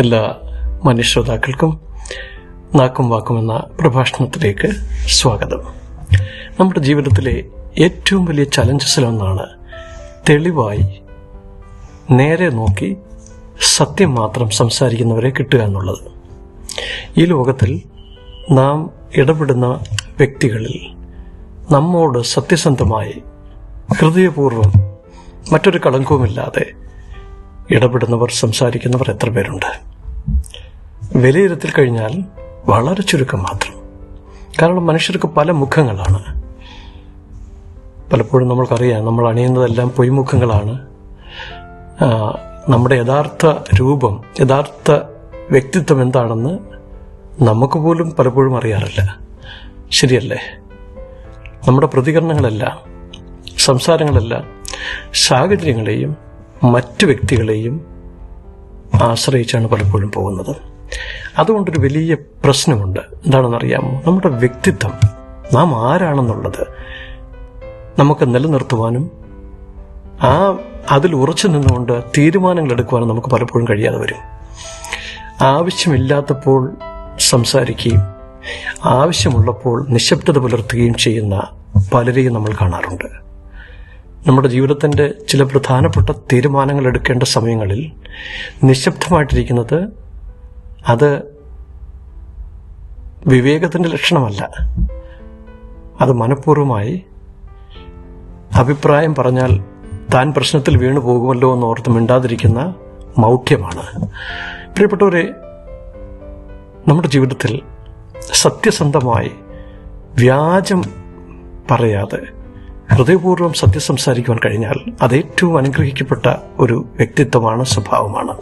എല്ലാ മനുഷ്യതാക്കൾക്കും നാക്കും വാക്കും എന്ന പ്രഭാഷണത്തിലേക്ക് സ്വാഗതം. നമ്മുടെ ജീവിതത്തിലെ ഏറ്റവും വലിയ ചലഞ്ചസിലൊന്നാണ് തെളിവായി നേരെ നോക്കി സത്യം മാത്രം സംസാരിക്കുന്നവരെ കിട്ടുക എന്നുള്ളത്. ഈ ലോകത്തിൽ നാം ഇടപെടുന്ന വ്യക്തികളിൽ നമ്മോട് സത്യസന്ധമായി ഹൃദയപൂർവം മറ്റൊരു കളങ്കവുമില്ലാതെ ഇടപെടുന്നവർ സംസാരിക്കുന്നവർ എത്ര പേരുണ്ട്? വിലയിരുത്തൽ കഴിഞ്ഞാൽ വളരെ ചുരുക്കം മാത്രം. കാരണം മനുഷ്യർക്ക് പല മുഖങ്ങളാണ്. പലപ്പോഴും നമ്മൾക്കറിയാം നമ്മൾ അണിയുന്നതെല്ലാം പൊയ്മുഖങ്ങളാണ്. നമ്മുടെ യഥാർത്ഥ രൂപം യഥാർത്ഥ വ്യക്തിത്വം എന്താണെന്ന് നമുക്ക് പോലും പലപ്പോഴും അറിയാറില്ല. ശരിയല്ലേ? നമ്മുടെ പ്രതികരണങ്ങളെല്ലാം സംസാരങ്ങളെല്ലാം സാഹചര്യങ്ങളെയും മറ്റു വ്യക്തികളെയും ആശ്രയിച്ചാണ് പലപ്പോഴും പോകുന്നത്. അതുകൊണ്ടൊരു വലിയ പ്രശ്നമുണ്ട്. എന്താണെന്നറിയാമോ? നമ്മുടെ വ്യക്തിത്വം. നാം ആരാണെന്നുള്ളത് നമുക്ക് നിലനിർത്തുവാനും ആ അതിൽ ഉറച്ചു നിന്നുകൊണ്ട് തീരുമാനങ്ങൾ എടുക്കുവാനും നമുക്ക് പലപ്പോഴും കഴിയാതെ വരും. ആവശ്യമില്ലാത്തപ്പോൾ സംസാരിക്കുകയും ആവശ്യമുള്ളപ്പോൾ നിശബ്ദത പുലർത്തുകയും ചെയ്യുന്ന പലരെയും നമ്മൾ കാണാറുണ്ട്. നമ്മുടെ ജീവിതത്തിന്റെ ചില പ്രധാനപ്പെട്ട തീരുമാനങ്ങൾ എടുക്കേണ്ട സമയങ്ങളിൽ നിശബ്ദമായിട്ടിരിക്കുന്നത് അത് വിവേകത്തിന്റെ ലക്ഷണമല്ല. അത് മനഃപൂർവമായി അഭിപ്രായം പറഞ്ഞാൽ താൻ പ്രശ്നത്തിൽ വീണു പോകുമല്ലോ എന്ന് ഓർത്ത് മിണ്ടാതിരിക്കുന്ന മൗഢ്യമാണ്. പ്രിയപ്പെട്ടവരെ നമ്മുടെ ജീവിതത്തിൽ സത്യസന്ധമായി വ്യാജം പറയാതെ ഹൃദയപൂർവം സത്യം സംസാരിക്കുവാൻ കഴിഞ്ഞാൽ അത് ഏറ്റവും അനുഗ്രഹിക്കപ്പെട്ട ഒരു വ്യക്തിത്വമാണ് സ്വഭാവമാണ്.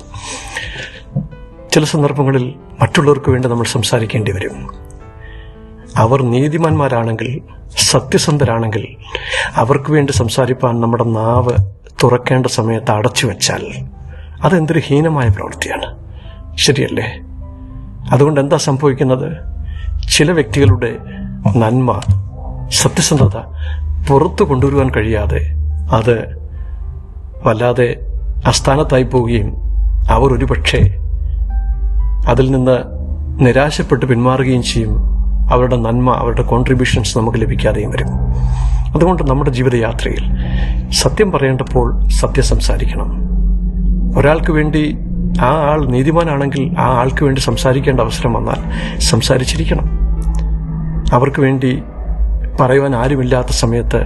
ചില സന്ദർഭങ്ങളിൽ മറ്റുള്ളവർക്ക് വേണ്ടി നമ്മൾ സംസാരിക്കേണ്ടി വരും. അവർ നീതിമാന്മാരാണെങ്കിൽ സത്യസന്ധരാണെങ്കിൽ അവർക്ക് വേണ്ടി സംസാരിപ്പാൻ നമ്മുടെ നാവ് തുറക്കേണ്ട സമയത്ത് അടച്ചു വെച്ചാൽ അതെന്തൊരു ഹീനമായ പ്രവൃത്തിയാണ്. ശരിയല്ലേ? അതുകൊണ്ട് എന്താ സംഭവിക്കുന്നത്? ചില വ്യക്തികളുടെ നന്മ സത്യസന്ധത പുറത്തു കൊണ്ടുവരുവാൻ കഴിയാതെ അത് വല്ലാതെ അസ്ഥാനത്തായി പോവുകയും അവർ ഒരുപക്ഷെ അതിൽ നിന്ന് നിരാശപ്പെട്ട് പിന്മാറുകയും ചെയ്യും. അവരുടെ നന്മ അവരുടെ കോൺട്രിബ്യൂഷൻസ് നമുക്ക് ലഭിക്കാതെയും വരും. അതുകൊണ്ട് നമ്മുടെ ജീവിതയാത്രയിൽ സത്യം പറയേണ്ടപ്പോൾ സത്യം സംസാരിക്കണം. ഒരാൾക്ക് വേണ്ടി ആ ആൾ നീതിമാനാണെങ്കിൽ ആ ആൾക്ക് വേണ്ടി സംസാരിക്കേണ്ട അവസരം വന്നാൽ സംസാരിച്ചിരിക്കണം. അവർക്ക് വേണ്ടി പറയുവാൻ ആരുമില്ലാത്ത സമയത്ത്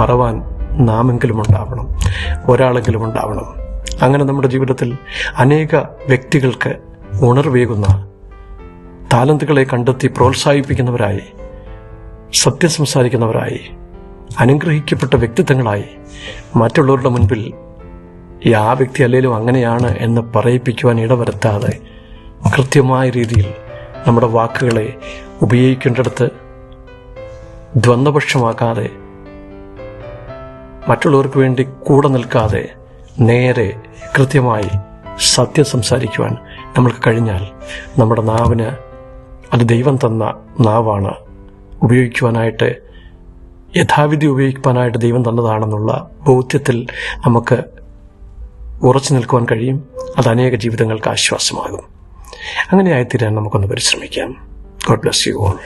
പറവാൻ നാമെങ്കിലും ഉണ്ടാവണം ഒരാളെങ്കിലും ഉണ്ടാവണം. അങ്ങനെ നമ്മുടെ ജീവിതത്തിൽ അനേക വ്യക്തികൾക്ക് ഉണർവേകുന്ന താലന്തുകളെ കണ്ടെത്തി പ്രോത്സാഹിപ്പിക്കുന്നവരായി സത്യം സംസാരിക്കുന്നവരായി അനുഗ്രഹിക്കപ്പെട്ട വ്യക്തിത്വങ്ങളായി മറ്റുള്ളവരുടെ മുൻപിൽ ഈ ആ വ്യക്തി അല്ലെങ്കിലും അങ്ങനെയാണ് എന്ന് പറയിപ്പിക്കുവാൻ ഇടവരുത്താതെ കൃത്യമായ രീതിയിൽ നമ്മുടെ വാക്കുകളെ ഉപയോഗിക്കേണ്ടടുത്ത് ദ്വന്ദ്പക്ഷമാക്കാതെ മറ്റുള്ളവർക്ക് വേണ്ടി കൂടെ നിൽക്കാതെ നേരെ കൃത്യമായി സത്യം സംസാരിക്കുവാൻ നമ്മൾക്ക് കഴിഞ്ഞാൽ നമ്മുടെ നാവിന് അത് ദൈവം തന്ന നാവാണ്. ഉപയോഗിക്കുവാനായിട്ട് യഥാവിധി ഉപയോഗിക്കുവാനായിട്ട് ദൈവം തന്നതാണെന്നുള്ള ബോധ്യത്തിൽ നമുക്ക് ഉറച്ചു നിൽക്കുവാൻ കഴിയും. അത് അനേക ജീവിതങ്ങൾക്ക് ആശ്വാസമാകും. അങ്ങനെ ആയിത്തീരാൻ നമുക്കൊന്ന് പരിശ്രമിക്കാം. God bless you all